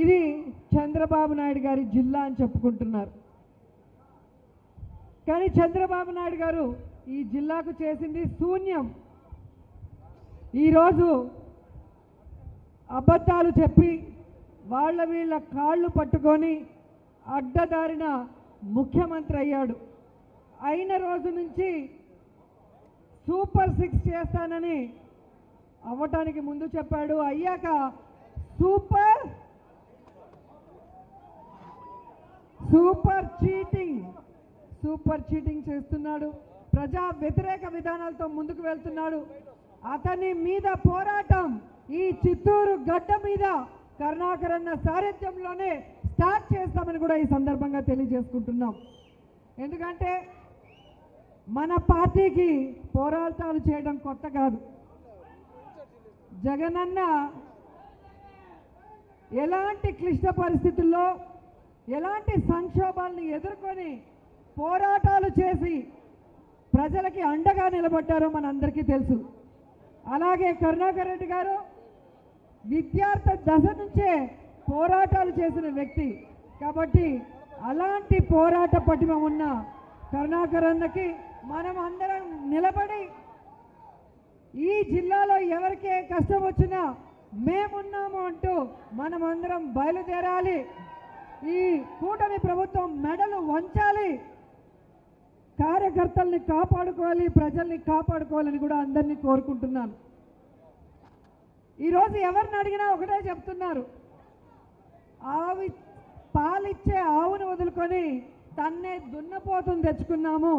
ఇది చంద్రబాబు నాయుడు గారి జిల్లా అని చెప్పుకుంటున్నారు. కానీ చంద్రబాబు నాయుడు గారు ఈ జిల్లాకు చేసింది శూన్యం. ఈరోజు అబద్ధాలు చెప్పి వాళ్ళ వీళ్ళ కాళ్ళు పట్టుకొని అడ్డదారిన ముఖ్యమంత్రి అయ్యాడు. అయిన రోజు నుంచి సూపర్ సిక్స్ చేస్తానని అవ్వటానికి ముందు చెప్పాడు. అయ్యాక super super cheating. Super cheating చేస్తున్నాడు. ప్రజా వ్యతిరేక విధానాలతో ముందుకు వెళ్తున్నాడు. అతని మీద పోరాటం ఈ చిత్తూరు గడ్డ మీద కర్ణాకర్ అన్న సారథ్యంలోనే స్టార్ట్ చేస్తామని కూడా ఈ సందర్భంగా తెలియజేసుకుంటున్నాం. ఎందుకంటే మన పార్టీకి పోరాటాలు చేయడం కొత్త కాదు. జగనన్న ఎలాంటి క్లిష్ట పరిస్థితుల్లో ఎలాంటి సంక్షోభాలను ఎదుర్కొని పోరాటాలు చేసి ప్రజలకి అండగా నిలబడ్డారో మనందరికీ తెలుసు. అలాగే కరుణాకర్ రెడ్డి గారు విద్యార్థి దశ నుంచే పోరాటాలు చేసిన వ్యక్తి. కాబట్టి అలాంటి పోరాట పటిమ ఉన్న కరుణాకర్ అన్నకి మనం అందరం నిలబడి ఈ జిల్లాలో ఎవరికే కష్టం వచ్చినా మేమున్నాము అంటూ మనమందరం బయలుదేరాలి. ఈ కూటమి ప్రభుత్వం మెడలు వంచాలి. కార్యకర్తల్ని కాపాడుకోవాలి ప్రజల్ని కాపాడుకోవాలని కూడా అందరినీ కోరుకుంటున్నాను. ఈరోజు ఎవరిని అడిగినా ఒకటే చెప్తున్నారు. ఆవి పాలిచ్చే ఆవును వదులుకొని తన్నే దున్నపోతుని తెచ్చుకున్నాము.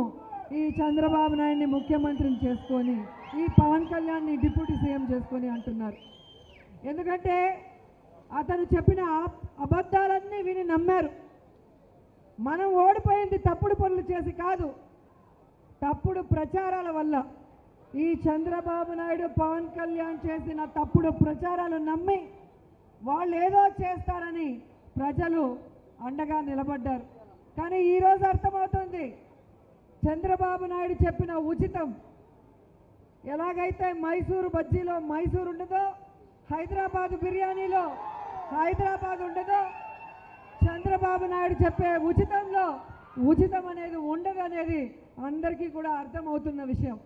ఈ చంద్రబాబు నాయుడిని ముఖ్యమంత్రిని చేసుకొని ఈ పవన్ కళ్యాణ్ని డిప్యూటీ సీఎం చేసుకొని అంటున్నారు. ఎందుకంటే అతను చెప్పిన అబద్ధాలన్నీ విని నమ్మారు. మనం ఓడిపోయింది తప్పుడు పనులు చేసి కాదు తప్పుడు ప్రచారాల వల్ల. ఈ చంద్రబాబు నాయుడు పవన్ కళ్యాణ్ చేసిన తప్పుడు ప్రచారాలు నమ్మి వాళ్ళు ఏదో చేస్తారని ప్రజలు అండగా నిలబడ్డారు. కానీ ఈరోజు అర్థమవుతుంది చంద్రబాబు నాయుడు చెప్పిన ఉచితం. ఎలాగైతే మైసూరు బజ్జీలో మైసూరు ఉండదో హైదరాబాదు బిర్యానీలో హైదరాబాద్ ఉండదో. చంద్రబాబు నాయుడు చెప్పే ఉచితంలో ఉచితం అనేది ఉండదు అనేది అందరికీ కూడా అర్థమవుతున్న విషయం.